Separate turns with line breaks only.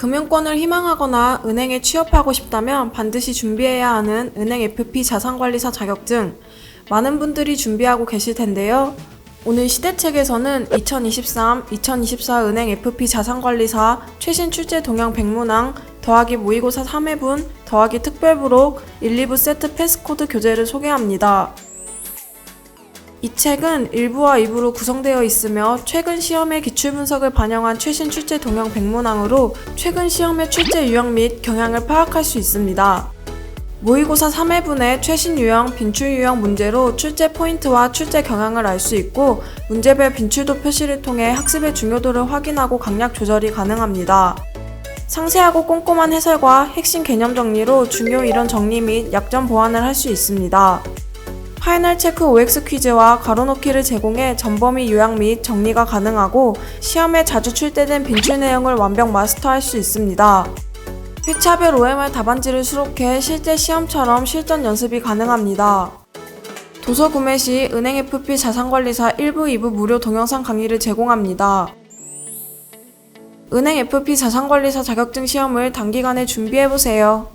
금융권을 희망하거나 은행에 취업하고 싶다면 반드시 준비해야 하는 은행 FP 자산관리사 자격증. 많은 분들이 준비하고 계실 텐데요. 오늘 시대책에서는 2023-2024 은행 FP 자산관리사 최신 출제 동향 100문항 더하기 모의고사 3회분 더하기 특별부록 1, 2부 세트 패스코드 교재를 소개합니다. 이 책은 1부와 2부로 구성되어 있으며 최근 시험의 기출 분석을 반영한 최신 출제 동형 100문항으로 최근 시험의 출제 유형 및 경향을 파악할 수 있습니다. 모의고사 3회분의 최신 유형, 빈출 유형 문제로 출제 포인트와 출제 경향을 알 수 있고 문제별 빈출도 표시를 통해 학습의 중요도를 확인하고 강약 조절이 가능합니다. 상세하고 꼼꼼한 해설과 핵심 개념 정리로 중요 이론 정리 및 약점 보완을 할 수 있습니다. 파이널 체크 OX 퀴즈와 가로놓기를 제공해 전범위 요약 및 정리가 가능하고 시험에 자주 출제된 빈출 내용을 완벽 마스터할 수 있습니다. 회차별 OMR 답안지를 수록해 실제 시험처럼 실전 연습이 가능합니다. 도서 구매 시 은행 FP 자산관리사 1부, 2부 무료 동영상 강의를 제공합니다. 은행 FP 자산관리사 자격증 시험을 단기간에 준비해보세요.